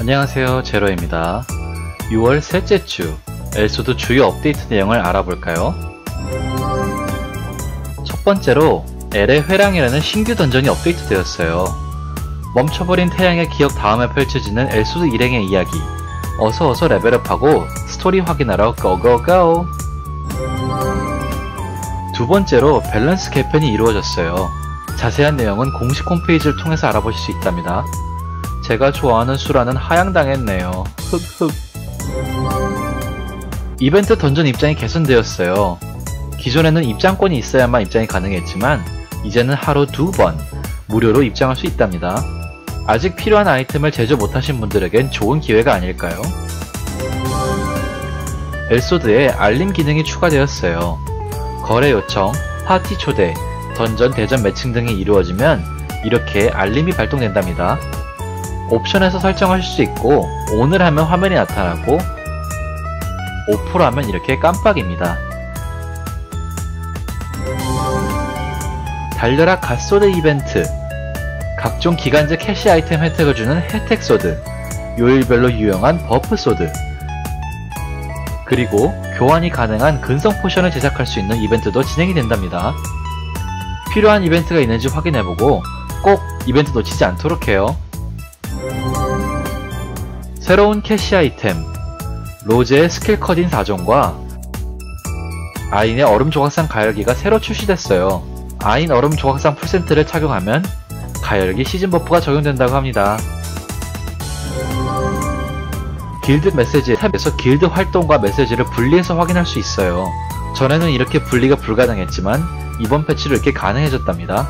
안녕하세요 제로입니다. 6월 셋째 주 엘소드 주요 업데이트 내용을 알아볼까요? 첫 번째로 엘의 회랑이라는 신규 던전이 업데이트 되었어요. 멈춰버린 태양의 기억 다음에 펼쳐지는 엘소드 일행의 이야기. 어서어서 레벨업하고 스토리 확인하러 고고고! 두 번째로 밸런스 개편이 이루어졌어요. 자세한 내용은 공식 홈페이지를 통해서 알아보실 수 있답니다 제가 좋아하는 수라는 하향당했네요. 흑흑. 이벤트 던전 입장이 개선되었어요. 기존에는 입장권이 있어야만 입장이 가능했지만 이제는 하루 두 번 무료로 입장할 수 있답니다. 아직 필요한 아이템을 제조 못하신 분들에겐 좋은 기회가 아닐까요? 엘소드에 알림 기능이 추가되었어요. 거래 요청, 파티 초대, 던전 대전 매칭 등이 이루어지면 이렇게 알림이 발동된답니다. 옵션에서 설정하실 수 있고 ON을 하면 화면이 나타나고 오프로 하면 이렇게 깜빡입니다. 달려라 갓소드 이벤트 각종 기간제 캐시 아이템 혜택을 주는 혜택 소드 요일별로 유용한 버프 소드 그리고 교환이 가능한 근성 포션을 제작할 수 있는 이벤트도 진행이 된답니다. 필요한 이벤트가 있는지 확인해보고 꼭 이벤트 놓치지 않도록 해요. 새로운 캐시 아이템 로제의 스킬 컷인 4종과 아인의 얼음 조각상 가열기가 새로 출시됐어요. 아인 얼음 조각상 풀센트를 착용하면 가열기 시즌 버프가 적용된다고 합니다. 길드 메시지 탭에서 길드 활동과 메시지를 분리해서 확인할 수 있어요. 전에는 이렇게 분리가 불가능했지만 이번 패치로 이렇게 가능해졌답니다.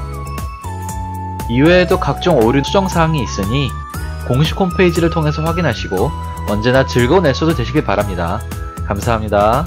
이외에도 각종 오류 수정 사항이 있으니 공식 홈페이지를 통해서 확인하시고 언제나 즐거운 에소드 되시길 바랍니다. 감사합니다.